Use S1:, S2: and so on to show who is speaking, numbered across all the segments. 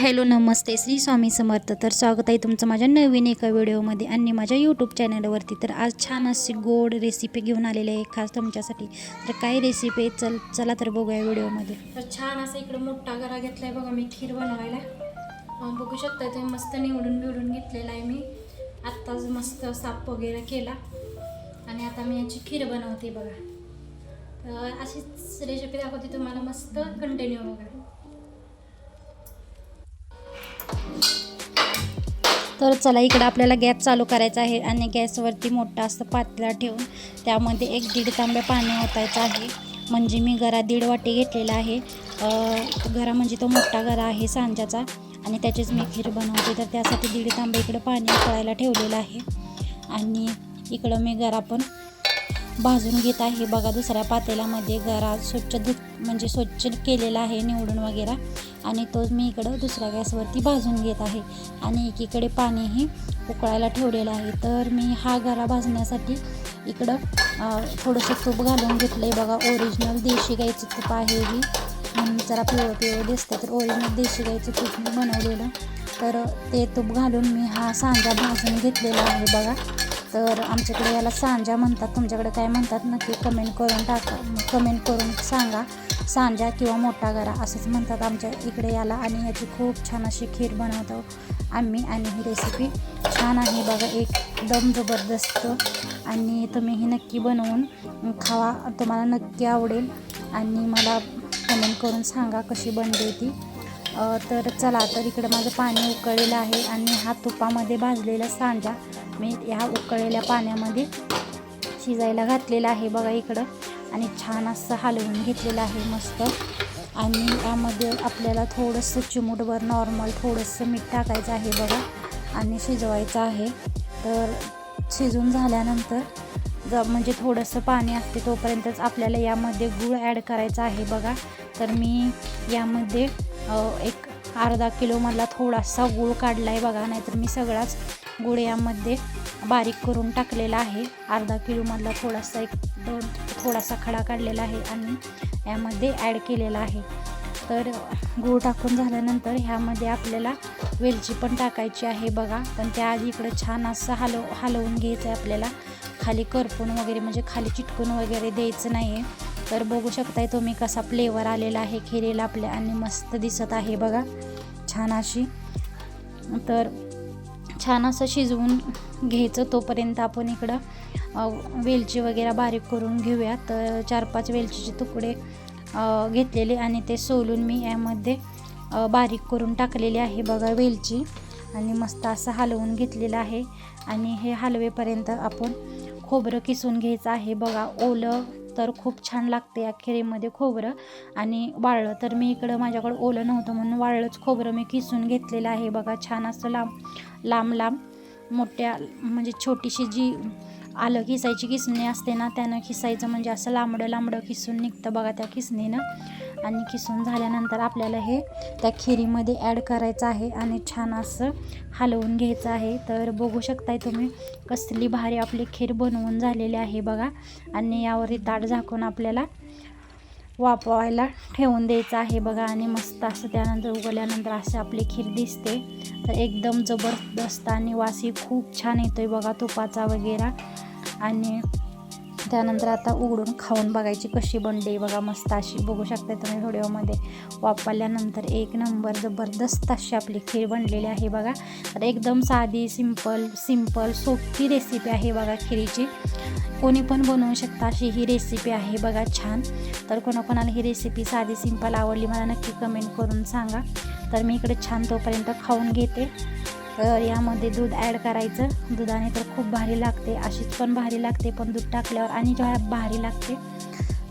S1: Hello नमस्ते. श्री स्वामी समर्थ. तर स्वागत आहे तुमचं माझ्या नवीन एका व्हिडिओमध्ये आणि माझ्या यूट्यूब चॅनलवरती तर आज छान अशी गोड रेसिपी घेऊन आलेली आहे खास तुमच्यासाठी. तर काय रेसिपी आहे? चल चला तर बघूया व्हिडिओमध्ये.
S2: तर छान असं इकडं मोठा गरा आहे बघा मी खीर बनवायला. बघू शकता ते मस्त निवडून निवडून घेतलेला आहे मी. आत्ताच मस्त साफ वगैरे केला. आणि आता मी याची खीर बनवते बघा. तर अशीच रेसिपी दाखवते तुम्हाला मस्त कंटिन्यू बघा.
S1: तर चला इकडं आपल्याला गॅस चालू करायचा आहे आणि गॅसवरती मोठा असं पातळा ठेवून त्यामध्ये एक दीड तांब्या पाणी ओतायचं आहे. म्हणजे मी गरा दीड वाटी घेतलेला आहे. घरा गरा म्हणजे तो मोठा गरा आहे सांजाचा आणि त्याचीच मी खीर बनवते. तर त्यासाठी दीड तांब्या इकडं पाणी उकळायला ठेवलेलं आहे. आणि इकडं मी गरा पण भाजून घेत आहे. बघा दुसऱ्या पातेल्यामध्ये गरा स्वच्छ धुत म्हणजे स्वच्छ केलेला आहे निवडून वगैरे. आणि तोच मी इकडं दुसऱ्या गॅसवरती भाजून घेत आहे. आणि एकीकडे पाणीही उकळायला ठेवलेलं आहे. तर मी हा गरा भाजण्यासाठी इकडं थोडंसं तूप घालून घेतलं आहे बघा ओरिजिनल देशी गाईचं तूप आहे ही. जरा पिवळं पिवळं दिसतं तर ओरिजिनल देशी गाईचं तूप मी बनवलेलं. तर ते तूप घालून मी हा सांजा भाजून घेतलेला आहे बघा. तर आमच्याकडे याला सांजा म्हणतात. तुमच्याकडे काय म्हणतात नक्की कमेंट करून टाका. कमेंट करून सांगा. सांजा किंवा मोठा गरा असंच म्हणतात आमच्या इकडे याला. आणि याची खूप छान अशी खीर बनवतो आम्ही. आणि ही रेसिपी छान आहे बघा एकदम जबरदस्त. आणि तुम्ही ही नक्की बनवून खावा. तुम्हाला नक्की आवडेल. आणि मला कमेंट करून सांगा कशी बनली ती. तर चला तर इकडं माझं पाणी उकळलेलं आहे आणि हा तुपामध्ये भाजलेला सांजा मी ह्या उकळलेल्या पाण्यामध्ये शिजायला घातलेला आहे बघा इकडं. आणि छान असं हलवून घेतलेलं आहे मस्त. आणि यामध्ये आपल्याला थोडंसं चिमूटभर नॉर्मल थोडंसं मीठ टाकायचं आहे बघा. आणि शिजवायचं आहे. तर शिजून झाल्यानंतर ज म्हणजे थोडंसं पाणी असते तोपर्यंतच आपल्याला यामध्ये गूळ ॲड करायचा आहे बघा. तर मी यामध्ये एक अर्धा किलोमधला थोडासा गूळ काढला आहे बघा नाहीतर मी सगळाच गुळ यामध्ये बारीक करून टाकलेला आहे. अर्धा किलोमधला थोडासा एक दोन थोडासा खडा काढलेला आहे आणि यामध्ये ॲड केलेला आहे. तर गूळ टाकून झाल्यानंतर ह्यामध्ये आपल्याला वेलची पण टाकायची आहे बघा. पण त्याआधी इकडं छान असं हलव हलवून घ्यायचं आहे आपल्याला. खाली करपून वगैरे म्हणजे खाली चिटकून वगैरे द्यायचं नाही आहे तर बघू शकताय तुम्ही कसा फ्लेवर आलेला आहे. खिरेला आपल्या आणि मस्त दिसत आहे बघा. छान अशी. तर छान असं शिजवून घ्यायचं तोपर्यंत आपण इकडं वेलची वगैरे बारीक करून घेऊया. तर चार पाच वेलचीचे तुकडे घेतलेले आणि ते सोलून मी यामध्ये बारीक करून टाकलेले आहे बघा वेलची. आणि मस्त असं हलवून घेतलेलं आहे. आणि हे हलवेपर्यंत आपण खोबरं किसून घ्यायचं आहे बघा. ओलं तर खूप छान लागते या खिरीमध्ये खोबरं. आणि वाळलं तर मी इकडं माझ्याकडं ओलं नव्हतं म्हणून वाळलंच खोबरं मी किसून घेतलेलं आहे. बघा छान असं लांब लांब लांब मोठ्या म्हणजे छोटीशी जी आलं खिसायची किसणी असते ना त्यानं खिसायचं म्हणजे असं लांबडं लांबडं किसून निघतं बघा त्या किसणीनं आणि किसून झाल्यानंतर आपल्याला हे त्या खिरीमध्ये ॲड करायचं आहे आणि छान असं हलवून घ्यायचं आहे. तर बघू शकताय तुम्ही कसली भारी आपली खीर बनवून झालेली आहे बघा. आणि यावरही ताट झाकून आपल्याला वापवायला ठेवून द्यायचं आहे बघा. आणि मस्त असं त्यानंतर उगवल्यानंतर असं आपली खीर दिसते. तर एकदम जबरदस्त आणि वासी खूप छान येतो आहे बघा तुपाचा वगैरे. आणि त्यानंतर आता उघडून खाऊन बघायची कशी बनली बघा मस्त अशी बघू शकता तुम्ही व्हिडिओमध्ये. वापरल्यानंतर एक नंबर जबरदस्त अशी आपली खीर बनलेली आहे बघा. तर एकदम साधी सिंपल सिंपल सोपी रेसिपी आहे बघा खिरीची. कोणी पण बनवू शकता अशी ही रेसिपी आहे बघा छान. तर कोणाकोणाला ही रेसिपी साधी सिंपल आवडली मला नक्की कमेंट करून सांगा. तर मी इकडे छान तोपर्यंत खाऊन घेते. तर यामध्ये दूध ॲड करायचं. दुधाने तर खूप भारी लागते. अशीच पण भारी लागते पण दूध टाकल्यावर आणि जेव्हा भारी लागते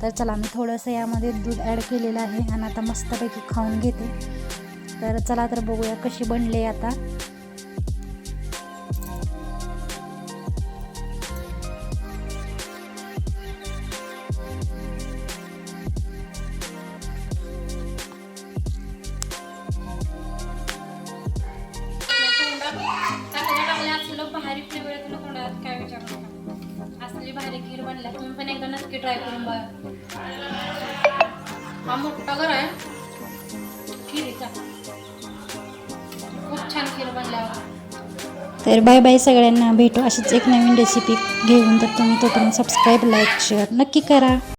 S1: तर चला मी थोडंसं यामध्ये दूध ॲड केलेलं आहे आणि आता मस्तपैकी खाऊन घेते. तर चला तर बघूया कशी बनले आता.
S2: बनल्या तुम्ही पण एकदा नक्की ट्राय करून बघा. हा मोठा घर आहे. खिरीचा. खूप छान खीर बनल्यावर.
S1: तर बाय बाय सगळ्यांना. भेटू अशीच एक नवीन रेसिपी घेऊन. तर तुम्ही तोपर्यंत सबस्क्राईब लाईक शेअर नक्की करा.